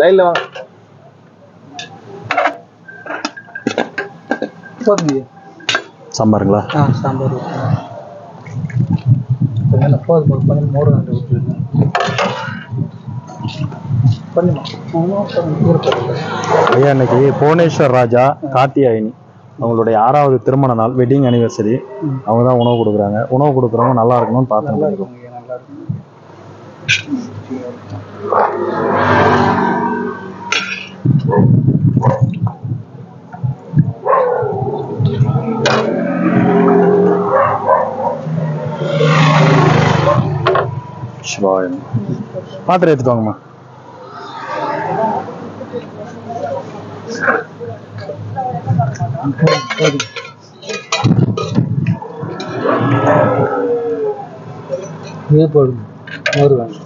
லைன்ல வாங்க சாம்பாருங்களா? ஆ சாம்பார் மோர் ஐயா இன்னைக்கு புவனேஸ்வர் ராஜா கார்த்தியாயினி அவங்களுடைய ஆறாவது திருமண நாள் வெட்டிங் அனிவர்சரி அவங்க தான் உணவு கொடுக்குறாங்க. உணவு கொடுக்குறவங்க நல்லா இருக்கணும்னு இருக்கும் நல்லா இருக்கும். சிவாயம் பாத்திரம் எடுத்துட்டு வாங்கம்மா போதும் இது போடுங்க மோர் வேணும்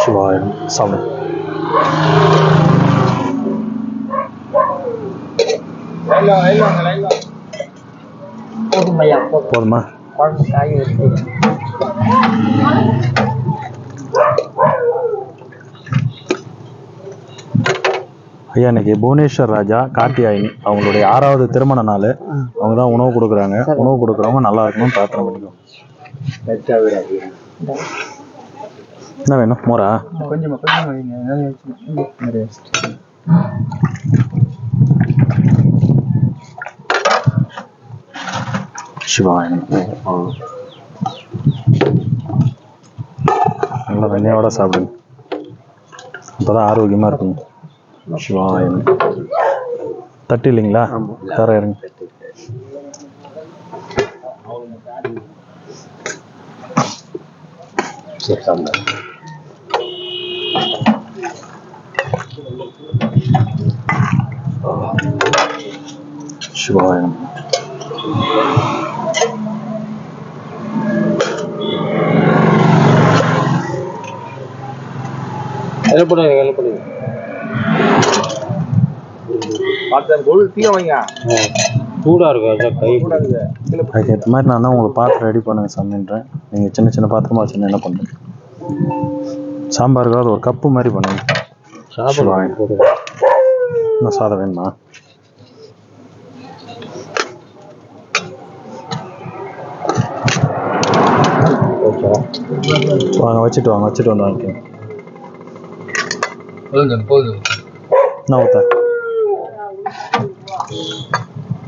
சிவாயம் சாப்பிடு போதும் ஐயா போதும். போதுமா? குழம்பு காய் வச்சு ஐயா இன்னைக்கு புவனேஸ்வர் ராஜா கார்த்தியாயினி அவங்களுடைய ஆறாவது திருமண நாள். அவங்க தான் உணவு கொடுக்குறாங்க. உணவு கொடுக்குறவங்க நல்லா இருக்கணும்னு பிரார்த்தனை பண்ணிக்கோ என்ன வேணும்? மோரா? கொஞ்சமா கொஞ்சமா வைங்க நிறைய வச்சுக்கோங்க. நிறைய வச்சுட்டு. சிவாயம். நல்லா வெண்ணையோட சாப்பிடுங்க. அப்பதான் ஆரோக்கியமா இருக்கும். சிவாயம். தட்டு இல்லைங்களா? தர இருங்க சிவாயம். இலை போடுங்க இலை போடுங்க பார்த்து கொழு தீய வைங்க. சூடா இருக்கு அதான் கை கூடாது கீழே அதுக்கேற்ற மாதிரி நான் தான் உங்களுக்கு பாத்திரம் ரெடி பண்ணுங்க சாமின்றேன். நீங்கள் சின்ன சின்ன பாத்திரமா வச்சுருந்தா என்ன பண்ணுங்க? சாம்பாருக்காவது ஒரு கப்பு மாதிரி பண்ணுங்க. சாப்பிடுவாங்க போடு. இன்னும் சாதம் வேணுமா? வாங்க வச்சுட்டு வாங்க வச்சுட்டு வந்து வாங்கிக்கோங்க. போதும் போதும் நான் ஊத்த?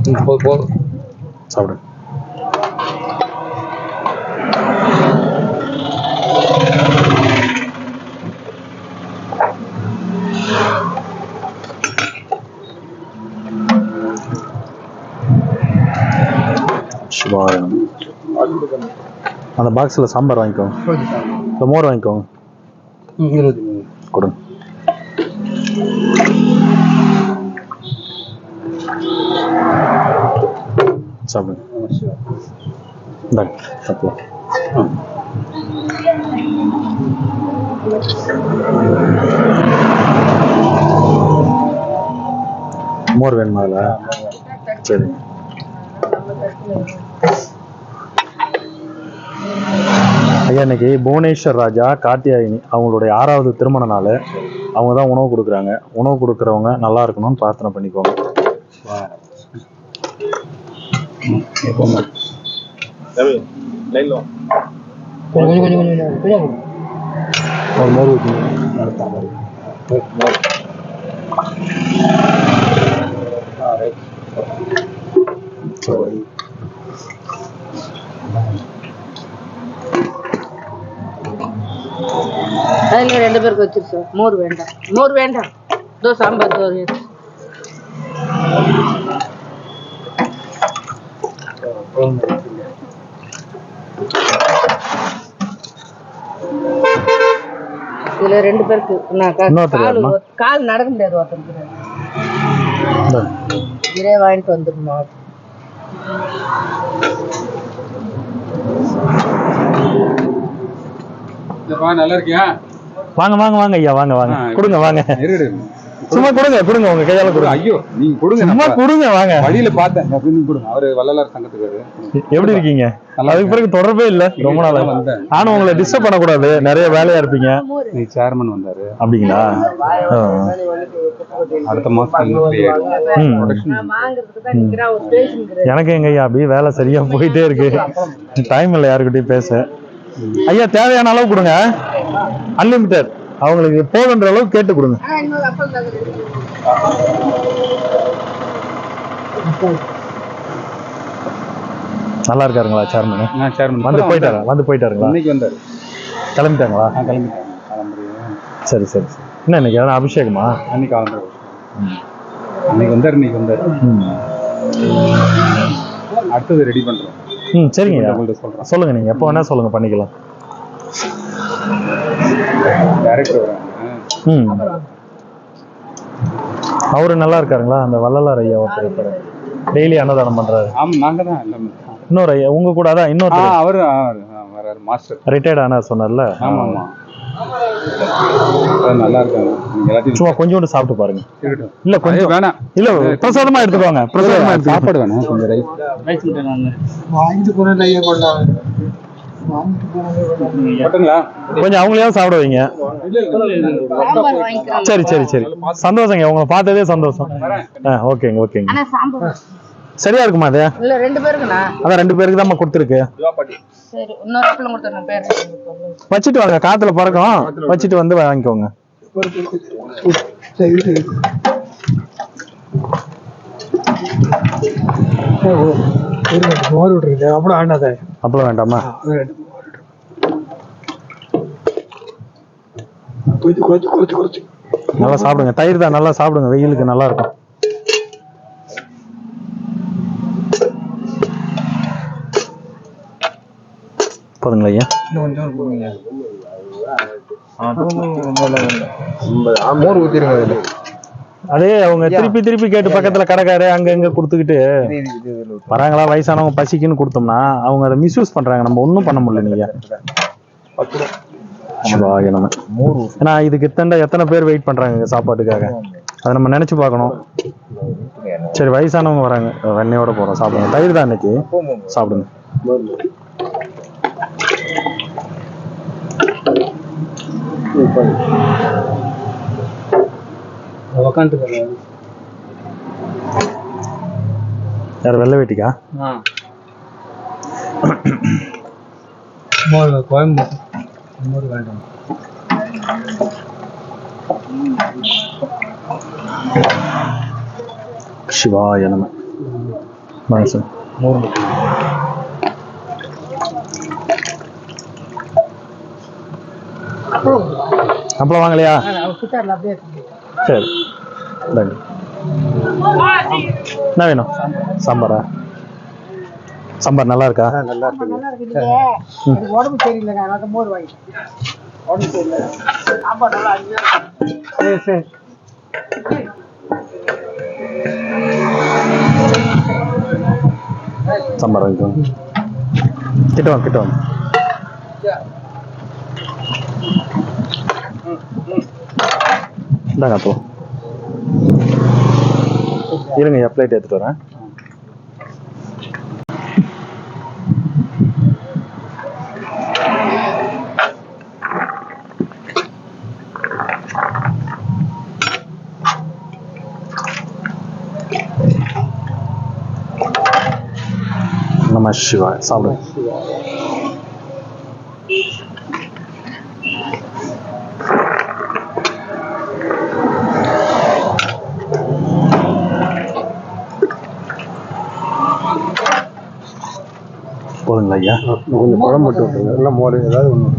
ம், போதும் சாப்பிடு. சிவாயம் அந்த பாக்ஸில் சாம்பார் வாங்கிக்கோங்க இந்த மோர் வாங்கிக்கோங்க கொடுங்க. சாப்பிடுங்க இந்தாங்க சாப்பிடலாம். மோர் வேணுமா அதில்? சரி. ஐயா இன்னைக்கு புவனேஸ்வர் ராஜா கார்த்தியாயினி அவங்களுடைய ஆறாவது திருமண நாள். அவங்க தான் உணவு கொடுக்குறாங்க. உணவு கொடுக்குறவங்க நல்லா இருக்கணும்னு பிரார்த்தனை பண்ணிக்கோங்க. லைன்ல கொஞ்சம் கொஞ்சம் கொஞ்சம் கொஞ்சம் கொஞ்சம் ஒரு மோர் ஊற்றி அதுல ரெண்டு பேருக்கு வச்சிரு சார் மோர் வேண்டாம் மோர் வேண்டாம் தோ சாம்பார் தோ இருக்கு. இதுல ரெண்டு பேருக்கு கால் நடக்க முடியாது ஒருத்தருக்கு. இதே வாங்கிட்டு வந்துருமா நல்லா இருக்கியா? வாங்க வாங்க வாங்க ஐயா வாங்க வாங்க. கொடுங்க வாங்க. சும்மா கொடுங்க. கொடுங்க உங்க கையால கொடுங்க. ஐயோ நீங்க கொடுங்க சும்மா கொடுங்க வாங்க. வழியில பார்த்தேன். அப்படி நீங்க கொடுங்க. அவரு வள்ளலார் சங்கத்துக்காரு எப்படி இருக்கீங்க? அதுக்கு பிறகு தொடர்பே இல்ல. ரொம்ப நாளா. வந்தேன். நானும் உங்களை டிஸ்டர்ப் பண்ணக்கூடாது. நிறைய வேலையா இருப்பீங்க. நீ சேர்மன் வந்தாரு. அப்படிங்களா. அடுத்த மாசம் எனக்கு எங்க ஐயா அப்படியே வேலை சரியா போயிட்டே இருக்கு. டைம் இல்லை யாருக்கிட்டையும் பேச. ஐயா தேவையான அளவு கொடுங்க. அன்லிமிட்டட் அவங்களுக்கு போதுன்ற அளவு கேட்டு கொடுங்க. நல்லா இருக்காருங்களா சேர்மன் சேர்மன் வந்து போயிட்டாரா? வந்து போயிட்டாருங்களா? இன்னைக்கு வந்தாரு. கிளம்பிட்டாங்களா? கிளம்புறேன் சரி சரி சரி. என்ன இன்னைக்கு எதனா அபிஷேகமா? அன்னைக்கு வந்தாரு. அன்னைக்கு வந்தாரு இன்னைக்கு வந்தாரு. ம். அடுத்தது ரெடி பண்றோம். ம் சரிங்க சொல்றேன். சொல்லுங்க நீங்க. எப்போ வேணா சொல்லுங்க பண்ணிக்கலாம். ம். அவரு நல்லா இருக்காருங்களா? அந்த வள்ளலார் ஐயா ஒருத்தர் டெய்லி அன்னதானம் பண்றாரு. ஆமா நாங்க தான் இன்னொரு ஐயா உங்க கூட அதான் ஆ இன்னொருத்தர் அவரு வராரு மாஸ்டர். ரிட்டையர்ட் ஆனார் சொன்னார்ல? ஆமா ஆமா. நல்லா இருக்காங்க சும்மா கொஞ்சோண்டு சாப்பிட்டு பாருங்க. இல்ல கொஞ்சம் வேணாம். இல்ல பிரசாதமா எடுத்துக்கோங்க. பிரசாதமா சாப்பாடு வேணும். கொஞ்சம் ரைஸ். கொஞ்சம் அவங்களையாவது சாப்பிட வைங்க. சரி சரி சரி. சந்தோஷங்க. உங்களை பார்த்ததே சந்தோஷம். ஆ ஓகேங்க ஓகேங்க. சரியா இருக்குமா அது? இல்ல ரெண்டு பேருக்குண்ணா. அதான் ரெண்டு பேருக்கு தான் கொடுத்துருக்கு. சரி இன்னொரு அப்பளம் கொடுத்துருங்க பேர் வச்சுட்டு வாங்க. காத்துல பறக்கும். வச்சுட்டு வந்து வாங்கிக்கோங்க. சரி சரி. மோர் விட்டுருக்கு அப்புறம் ஆண்டாதே அப்பளம் வேண்டாமா? நல்லா சாப்பிடுங்க. தயிர் தான் நல்லா சாப்பிடுங்க. வெயிலுக்கு நல்லா இருக்கும். போதுங்களா ஐயா? இன்னும் கொஞ்சம் போடுங்க மோர் ஊத்திருங்க அதுல. அதே அவங்க திருப்பி திருப்பி கேட்டு பக்கத்துல கடைக்காரு அங்க இங்க கொடுத்துக்கிட்டு வராங்களா வயசானவங்க பசிக்குன்னு கொடுத்தோம்னா அவங்க அதை மிஸ்யூஸ் பண்றாங்க. நம்ம ஒன்றும் பண்ண முடியல நீங்க. ஏன்னா இதுக்கு இத்தனை எத்தனை பேர் வெயிட் பண்றாங்க சாப்பாட்டுக்காக? அதை நம்ம நினைச்சு பார்க்கணும். சரி வயசானவங்க வராங்க. வெண்ணையோட போறோம். சாப்பிடுங்க. தயிர் தான் இன்னைக்கு. சாப்பிடுங்க. உக்காந்துட்டு யார் வெள்ளை வேட்டிக்கா? மோர் கோயம்புத்தூர் மோர் வேண்டாம். சிவாய நம. மட்டும் அப்பளம் வாங்கலையா? அப்படியே. சரி இந்தாங்க. என்ன வேணும்? சாம்பாரா? சாம்பார் நல்லா இருக்கா? நல்லா இருக்கு. உடம்பு சரியில்லைங்க. அதனால மோர் வாங்கிட்டேன். உடம்பு சரியில்லை. சாப்பாடு நல்லா. சரி சரி. சாம்பார் வாங்கிக்கோங்க கிட்ட வாங்க கிட்ட வாங்க. இந்தாங்க அப்போ. இருங்க என் பிளேட் எடுத்துட்டு வரேன். நம்ம சிவாய் சாப்பிடுங்க போதுங்களா ஐயா? கொஞ்சம் குழம்பு மட்டும் விட்டுருங்க. இல்லை மோர் ஏதாவது ஒன்று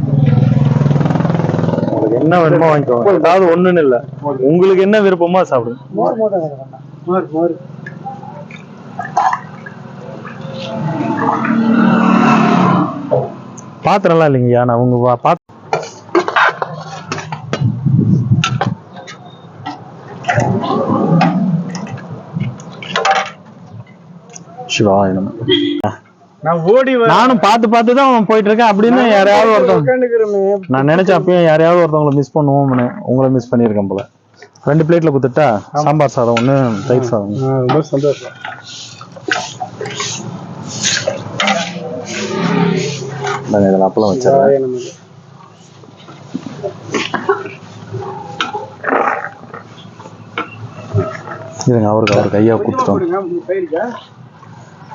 உங்களுக்கு என்ன வேணுமோ வாங்கிக்கோங்க. ஏதாவது ஒண்ணுன்னு இல்ல. உங்களுக்கு என்ன விருப்பமோ சாப்பிடுங்க. மோர் மோர் மோர். பாத்திரம்லாம் இல்லைங்கய்யா நான் உங்க பாத் நம. நான் ஓடி நானும் பார்த்து பார்த்து தான் அவன் போயிட்டு இருக்கேன் அப்படின்னு யாரையாவது ஒருத்தவங்க நான் நினைச்ச அப்பயும் யாரையாவது ஒருத்தவங்களை மிஸ் பண்ணுவோம்னு உங்களை மிஸ் பண்ணியிருக்கேன் போல. ரெண்டு பிளேட்ல குத்துட்டா சாம்பார் சாதம் ஒன்று தயிர் சாதம். ரொம்ப சந்தோஷம். இந்தாங்க, இதில் அப்பளம் வச்சிடறேன். இருங்க அவருக்கு அவர் கையா கொடுத்துட்டோம்.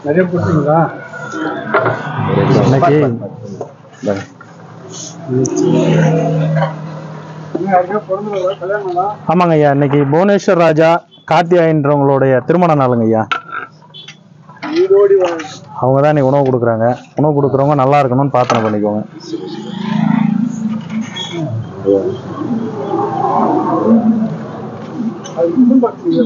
நிறைய போட்டுங்களா இன்னைக்கு? ஆமாங்க ஐயா இன்னைக்கு புவனேஸ்வர் ராஜா கார்த்தியாயின்றவங்களுடைய திருமண நாளுங்க ஐயா. அவங்க தான் இன்னைக்கு உணவு கொடுக்குறாங்க. உணவு கொடுக்குறவங்க நல்லா இருக்கணும்னு பிரார்த்தனை பண்ணிக்கோங்க. அது இன்னும் பாக்குறீங்க.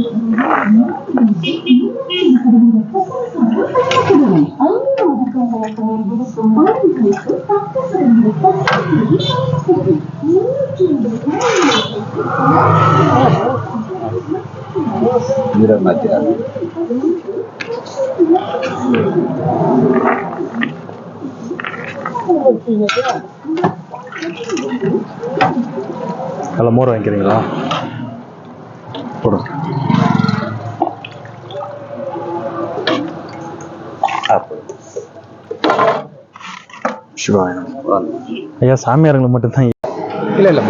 நல்ல மோர் வாங்கிக்கிறீங்களா சிவாய ஐயா சாமியாருங்களுக்கு மட்டும்தான் இல்ல இல்ல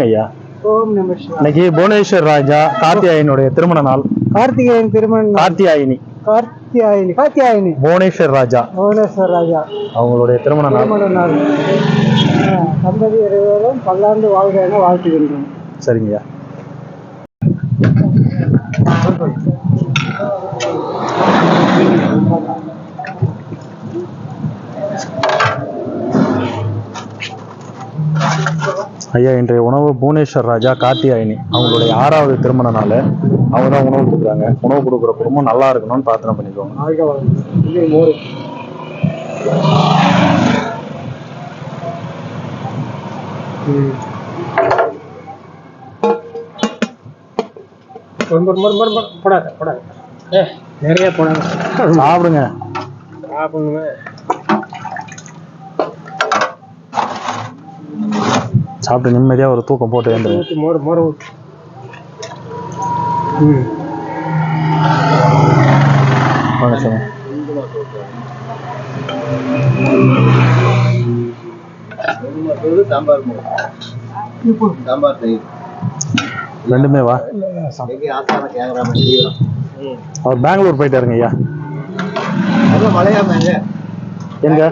ஐயா? இன்னைக்கு புவனேஸ்வர் ராஜா கார்த்தியாயனுடைய திருமண நாள். கார்த்திகேயன் திருமணம் கார்த்தியாயினி. கார்த்தியாயினி கார்த்தியாயினி புவனேஸ்வர் ராஜா. புவனேஸ்வர் ராஜா. அவங்களுடைய திருமண நாள். திருமண நாள். தம்பதி இருவரும் பல்லாண்டு வாழ்க என வாழ்த்துகின்றோம். சரிங்கய்யா. ஐயா இன்றைய உணவு புவனேஸ்வர் ராஜா கார்த்தியாயினி. அவங்களுடைய ஆறாவது திருமண நாள். அவங்க தான் உணவு கொடுக்குறாங்க. உணவு கொடுக்குற குடும்பம் நல்லா இருக்கணும்னு பிரார்த்தனை பண்ணிக்கோங்க. போடாத போடாத. ஏ நிறைய போடாத சாப்பிடுங்க. சாப்பிடணுமே. சாப்பிட்டு நிம்மதியா ஒரு தூக்கம் போட்டு மோர் மோர் ஊற்றி சாம்பார் சாம்பார் தயிர் ரெண்டுமே வா. அவர் பெங்களூர் போயிட்டாருங்க ஐயா. எங்க?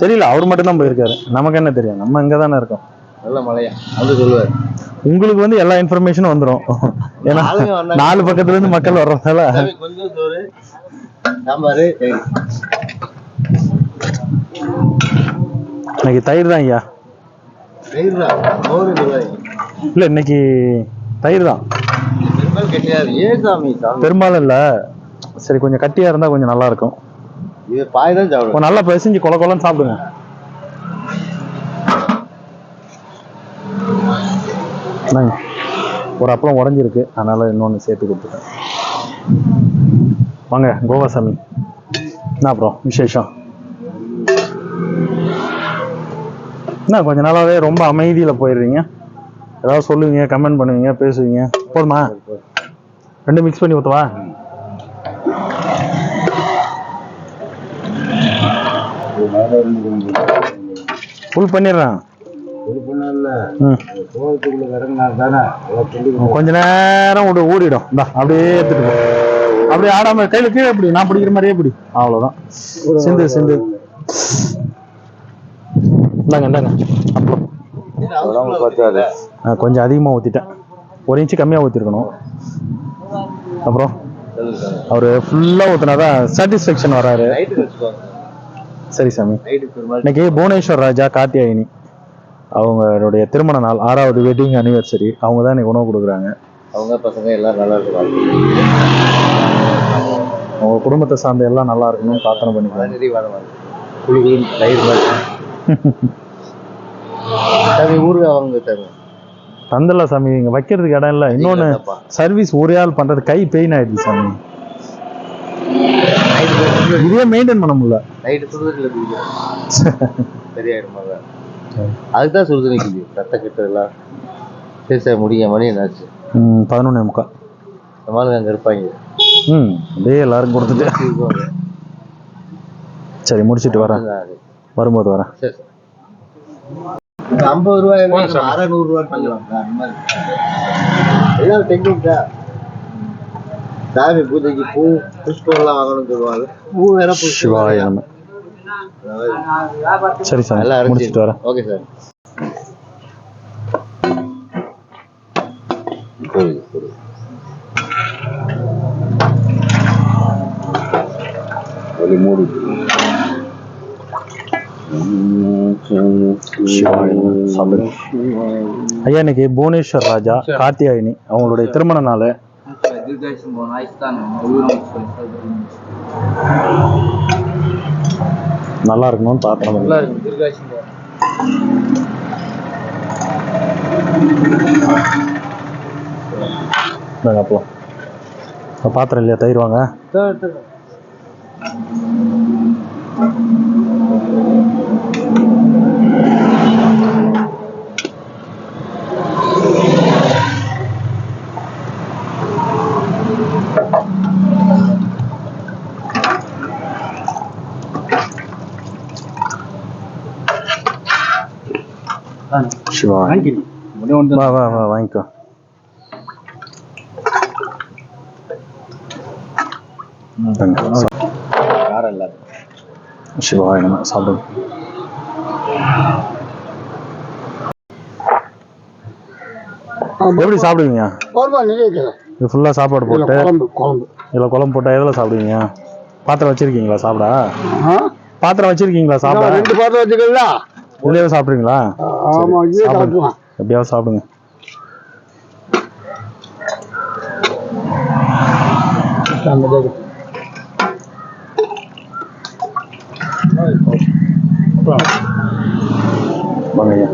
தெரியல அவர் மட்டும் தான் போயிருக்காரு. நமக்கு என்ன தெரியும்? நம்ம இங்க தானே இருக்கோம். நல்ல மழையா? அது சொல்லுவாரு. உங்களுக்கு வந்து எல்லா இன்ஃபர்மேஷனும் வந்துடும் ஏன்னா. நாலு பக்கத்துல இருந்து மக்கள் வர்றதால இன்னைக்கு தயிர் தான் ஐயா. இல்ல இன்னைக்கு தயிர் தான். பெரும்பாலும் இல்ல. சரி கொஞ்சம் கட்டியா இருந்தா கொஞ்சம் நல்லா இருக்கும். நல்லா பிசைஞ்சு கொல கொலன்னு சாப்பிடுங்க. என்னங்க ஒரு அப்பளம் உடஞ்சிருக்கு. அதனால இன்னொன்று சேர்த்து கொடுத்துட்டேன். வாங்க கோவாசாமி. என்ன அப்புறம் விசேஷம்? என்ன கொஞ்ச நாளாவே ரொம்ப அமைதியில போயிடுறீங்க. ஏதாவது சொல்லுவீங்க கமெண்ட் பண்ணுவீங்க பேசுவீங்க. போதுமா? ரெண்டு மிக்ஸ் பண்ணி ஊற்றவா ஃபுல் பண்ணிடுறேன். கொஞ்ச நேரம் விடு ஊறிடும் இந்தா அப்படியே எடுத்துட்டு அப்படியே ஆடாம கையில கீழே இப்படி நான் பிடிக்கிற மாதிரியே இப்படி அவ்வளவுதான். சிந்து சிந்து. இந்தாங்க இந்தாங்க. அப்புறம் கொஞ்சம் அதிகமா ஊத்திட்டேன். ஒரு இன்ச்சு கம்மியா ஊத்திருக்கணும். அப்புறம் அவரு ஃபுல்லா ஊத்துனாதான் சாட்டிஸ்ஃபேக்ஷன் வராரு. சரி சாமி. இன்னைக்கு புவனேஸ்வர் ராஜா கார்த்தியாயினி. அவங்களுடைய திருமண நாள் ஆறாவது வெட்டிங் அனிவர்சரி அவங்க தான் இன்னைக்கு உணவு கொடுக்குறாங்க. அவங்க பசங்க எல்லாம் நல்லா இருக்காங்க அவங்க குடும்பத்தை சார்ந்த எல்லாம் நல்லா இருக்கணும்னு பிரார்த்தனை பண்ணிக்கலாம் குழு குழு தயிர் சாமி ஊருக்கு அவங்க தருவேன் தந்தல சாமி இங்க வைக்கிறதுக்கு இடம் இல்ல. இன்னொன்னு. சர்வீஸ் ஒரே ஆள் பண்றது கை பெயின் ஆயிடுது சாமி. இதே மெயின்டைன் பண்ண முடியல. நைட்டு குடிக்கும் சரியாயிடுமா. அதுக்கு தான் சுடுதண்ணி குடிக்கும் ரத்த கெட்டதெல்லாம் சரி சார் முடிய மணி என்னாச்சு? பதினொன்னே முக்கால் நம்மளுக்கு அங்கே இருப்பாங்க. ம் அப்படியே எல்லாரும் கொடுத்துட்டு. சரி முடிச்சிட்டு வரேன். வரும்போது வரேன். சரி சார். இந்த ஐம்பது ரூபாய் அறநூறு ரூபாய் பண்ணலாம் அந்த மாதிரி. எல்லாம் டெக்னிக் தான் சாமி பூஜைக்கு பூ புஷ்பம் எல்லாம் வாங்கணும்னு சொல்லுவாங்க. பூ வேற புஷ்பம். சரி சார் நல்லா அரைச்சி முடிச்சிட்டு வரேன். Okay sir. மூடி. ஐயா இன்னைக்கு புவனேஸ்வர் ராஜா கார்த்தியாயினி அவங்களுடைய திருமண நாள். நல்லா இருக்கணும்னு பிரார்த்தனை நல்லா பண்ணி இருக்கு திருக்காட்சி அப்போ பாத்திரம் இல்லையா? தயிர் வாங்க. சிவா வா வா வா வாங்கிக்கோ சாப்பிடுங்க எப்படி சாப்பிடுவீங்க? இது ஃபுல்லா சாப்பாடு போட்டு இதுல குழம்பு போட்டா எதுல சாப்பிடுவீங்க? பாத்திரம் வச்சிருக்கீங்களா? சாப்பிட? பாத்திரம் வச்சிருக்கீங்களா? சாப்பிட? ரெண்டு பாத்திரம் வச்சுக்கலாம் இதுலயே சாப்பிடுறீங்களா? ஆமா இதே சாப்பிடுங்க. சாப்பிடுவான் எப்படியாவது சாப்பிடுங்க. வாங்க ஐயா.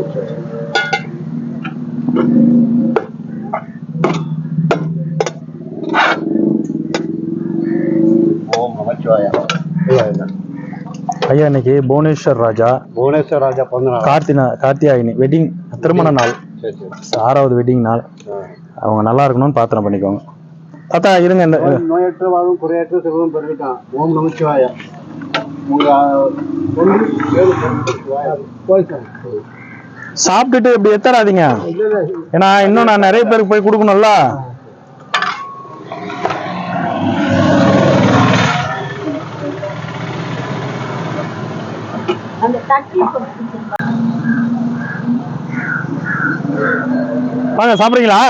ஐயா இன்னைக்கு புவனேஸ்வர் ராஜா புவனேஸ்வர் ராஜா பிறந்த நாள் கார்த்தினா கார்த்தியாயினி வெட்டிங் திருமண நாள். ஆறாவது வெட்டிங் நாள். அவங்க நல்லா இருக்கணும்னு பிரார்த்தனை பண்ணிக்கோங்க. தாத்தா இருங்க இந்த நோயற்ற வாழும் குறையற்ற செல்வம் பெருகிட்டான் ஓம் நமச்சிவாயா சாப்பிட்டுட்டு இப்படி எத்தராதீங்க ஏன்னா இன்னும் நான் நிறைய பேருக்கு போய் கொடுக்கணும்ல. வாங்க சாப்பிடுறீங்களா?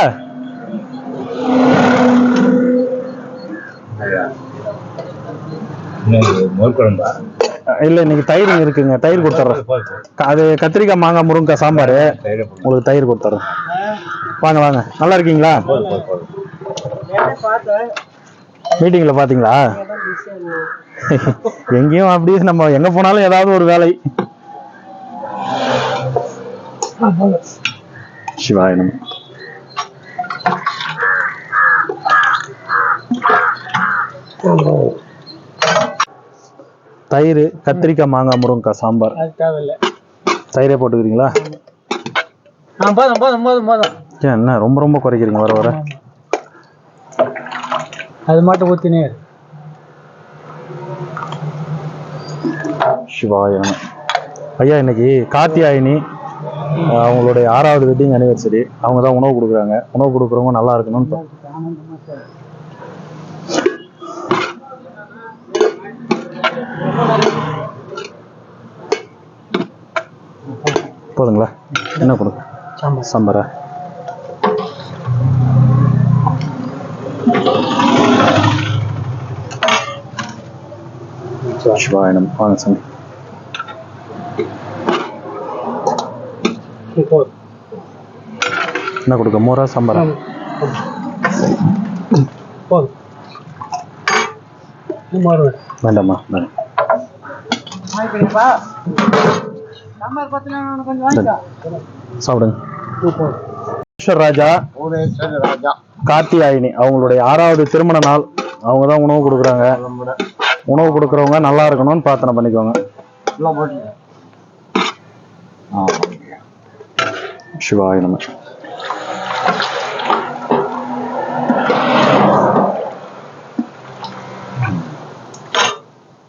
இல்ல இன்னைக்கு தயிர் இருக்குங்க. தயிர் கொடுத்துட்றேன் அது கத்திரிக்காய் மாங்காய் முருங்கக்காய் சாம்பார். உங்களுக்கு தயிர் கொடுத்துட்றேன் வாங்க வாங்க. நல்லா இருக்கீங்களா? மீட்டிங்ல பாத்தீங்களா? எங்கேயும் அப்படியே நம்ம எங்க போனாலும் ஏதாவது ஒரு வேலை. சிவாயனம் தயிர் கத்திரிக்காய் மாங்காய் முருங்கக்காய் சாம்பார். தயிரே போட்டுக்கிறீங்களா? ஆ போதும் போதும் போதும் போதும். ஏன் என்ன ரொம்ப ரொம்ப குறைக்கிறீங்க வர வர. அது மட்டும் ஊத்தினே இரு. சிவாய நம. ஐயா இன்னைக்கு கார்த்தியாயினி அவங்களுடைய ஆறாவது வெட்டிங் அனிவர்சரி அவங்க தான் உணவு கொடுக்குறாங்க. உணவு கொடுக்குறவங்க நல்லா இருக்கணும்னு போதுங்களா? என்ன கொடுங்க சாம்பார்? சாமி போதும் என்ன கொடுக்க மோரா சாம்பாரா வேண்டாமா சாப்பிடுங்க ராஜா ராஜா கார்த்தியாயினி அவங்களுடைய ஆறாவது திருமண நாள். அவங்க தான் உணவு கொடுக்குறாங்க. உணவு கொடுக்குறவங்க நல்லா இருக்கணும்னு பிரார்த்தனை பண்ணிக்கோங்க. சிவாய நம.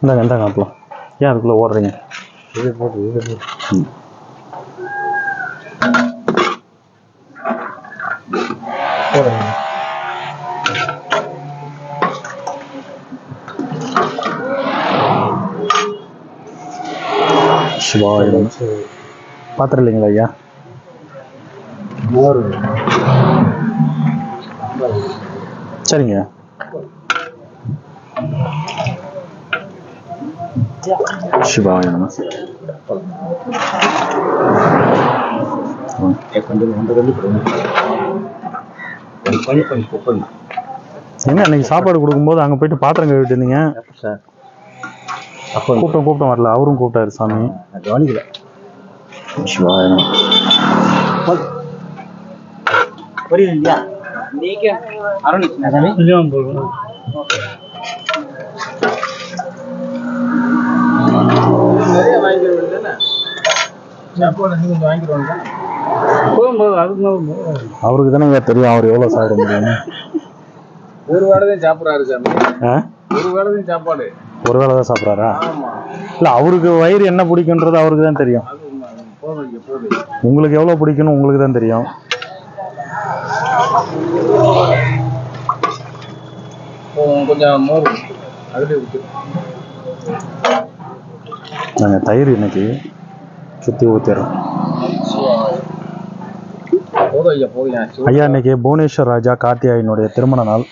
இந்தாங்க இந்தாங்க அப்பலாம் ஏன் அதுக்குள்ள ஓடுறீங்க? இது போட்டு இது போட்டு. பாத்திரம் இல்லைங்களா ஐயா? சரிங்க. சிவாய நம எங்க அன்னைக்கு சாப்பாடு கொடுக்கும்போது அங்க போயிட்டு பாத்திரம் கழுவிட்டு இருந்தீங்க சார். கூப்பிட்டோம் கூப்பிட்டோம் வரல. அவரும் கூப்பிட்டாரு சாமி. நான் கவனிக்கல. புரியுது இல்லையா? நீங்க அருண். அதுக்கு அவருக்கு தானே தெரியும் அவர் எவ்வளவு சாப்பிட முடியும். ஒரு வேளை தான் சாப்பிட்றாரு சாமி? ஒரு வேளை தான் சாப்பாடு. ஒரு வேளை தான் சாப்பிட்றாரா? இல்ல அவருக்கு வயிறு என்ன பிடிக்குன்றது அவருக்கு தான் தெரியும். உங்களுக்கு எவ்வளவு பிடிக்கும்னு உங்களுக்கு தான் தெரியும். கொஞ்சம் மோர் அதுலேயே விட்டு நாங்க தயிர் இன்னைக்கு சுத்தி ஊத்திடுறோம். போதும் ஐயா போதும் ஐயா. இன்னைக்கு புவனேஸ்வர் ராஜா கார்த்தியாயினுடைய திருமண நாள்.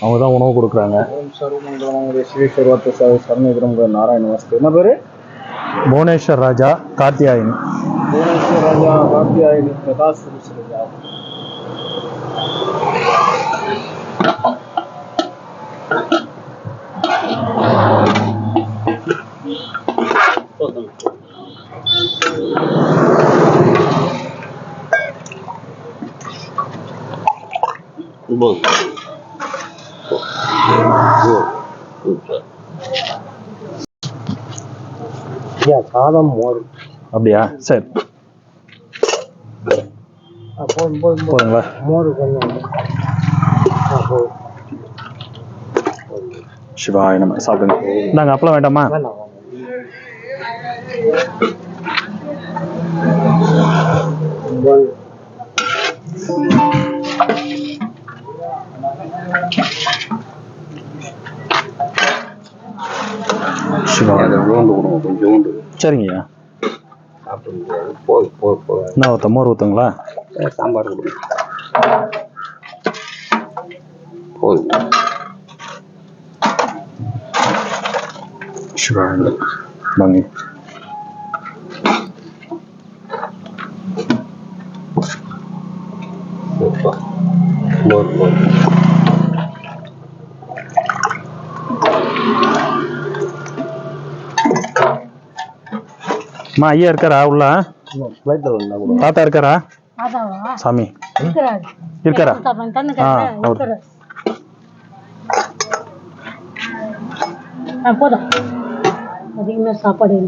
அவங்க தான் உணவு கொடுக்குறாங்க. ஓம் சர்வமங்கலம் சிவேஸ்வரவாத்த சரணகிரம் நாராயண நமஸ்தே என்ன பேரு? புவனேஸ்வர் ராஜா கார்த்தியாயின். புவனேஸ்வர் ராஜா கார்த்தியாயனி பிரகாஷ் ராஜா. சாதம் மோர் அப்படியா? சரி. போதுங்களா? மோர் கொஞ்சம் சிவாய நம்ம சாப்பிடுங்க. இந்தாங்க அப்பளம் வேண்டாமா? வேண்டாம் போதும். சரிங்கய்யா சாப்பிட முடியாது போதும் போதும் போதும் என்ன ஊத்த மோர் ஊத்துங்களா சாம்பார் கொடுங்க போதும் சிவாய வாங்க அம்மா ஐயா இருக்காரா? உள்ள? தாத்தா இருக்காரா? சாமி. இருக்காரா? ஆ, அவரு. போதும். அதிகமாக சாப்பாடு.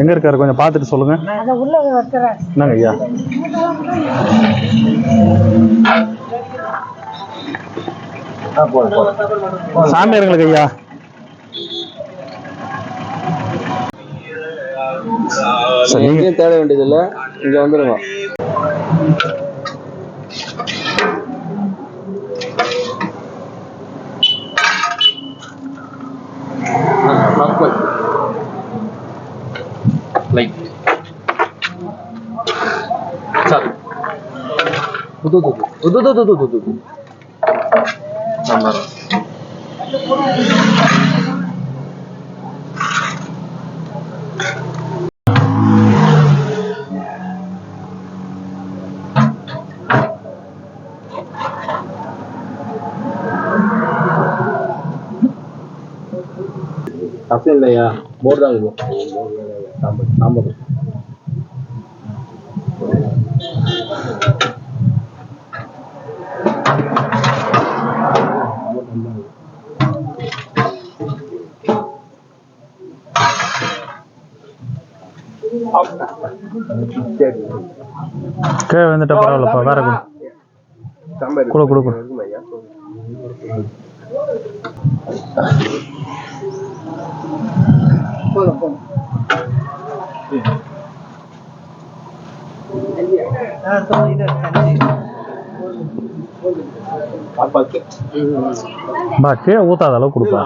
எங்க இருக்காரு? கொஞ்சம் பார்த்துட்டு சொல்லுங்க. உள்ள வைக்கிறேன் என்னங்க ஐயா? சாமியாருங்களுக்கு ஐயா. எங்கேயும் தேட வேண்டியதில்லை. இங்கே வந்துடுங்க லைட் சார் புது புது புது புது புது புது புது சாம்பார் ரசம் இல்லையா மோர் கீழே வந்துட்டா பரவாயில்லப்பா வேற கொடு. கொடு கொடு பா கீழே ஊத்தாத அளவு கொடுப்பா.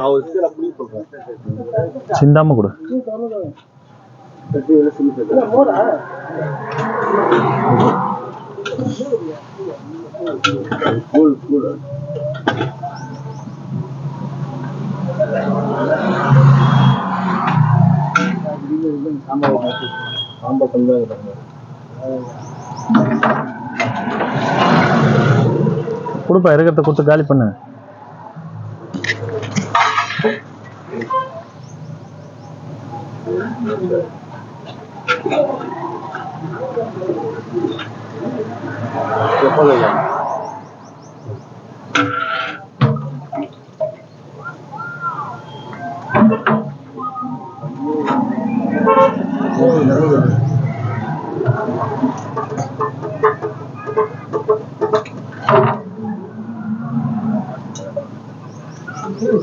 சிந்தாம கொடு. சாம்பார் கொஞ்சம் கொடுப்பா இருக்கிறத கொடுத்து காலி பண்ணு.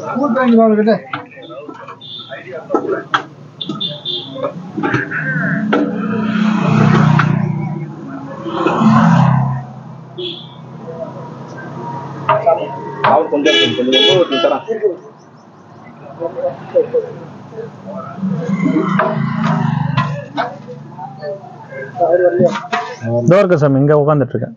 கூட்டு வாங்கி வாங்க கிட்ட சாம்பார் கொஞ்சம் இருக்கு. கொஞ்சம் ரொம்ப ஒரு தரேன் இதோ இருக்க சாமி இங்க உட்காந்துட்டு இருக்கேன்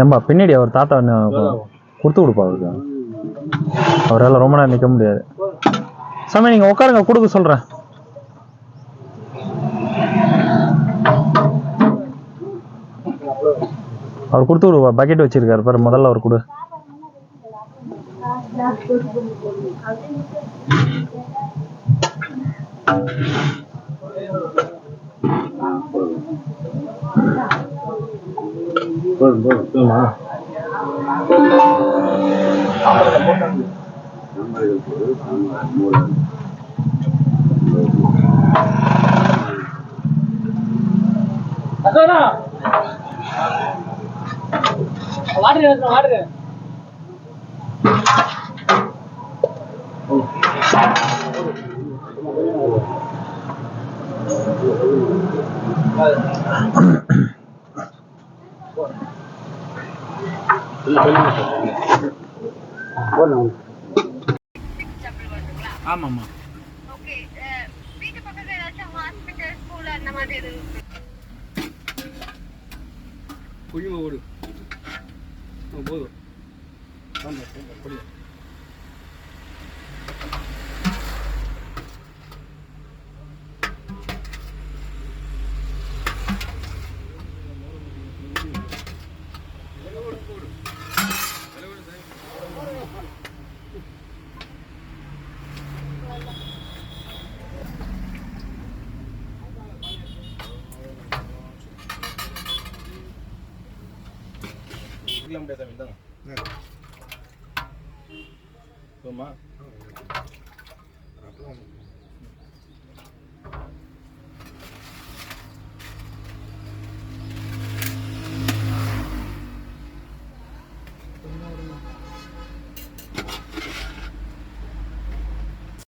ஏம்பா பின்னாடி அவர் தாத்தா இன்னும் கொடுத்து கொடுப்பா அவருக்கு? அவரால் ரொம்ப நேரம் நிக்க முடியாது. சாமி நீங்க உட்காருங்க கொடுக்க சொல்றேன். அவர் கொடுத்து விடுவா பக்கெட் வச்சிருக்காரு பாரு முதல்ல அவர் கொடு. போதும் போதும் ஆமாம்மா ஓகே வீட்டு பக்கத்துல ஏதாச்சும் ஹாஸ்பிட்டல் ஸ்கூல் அந்த மாதிரி எதுவும் குழிமை ஓடு போதும்.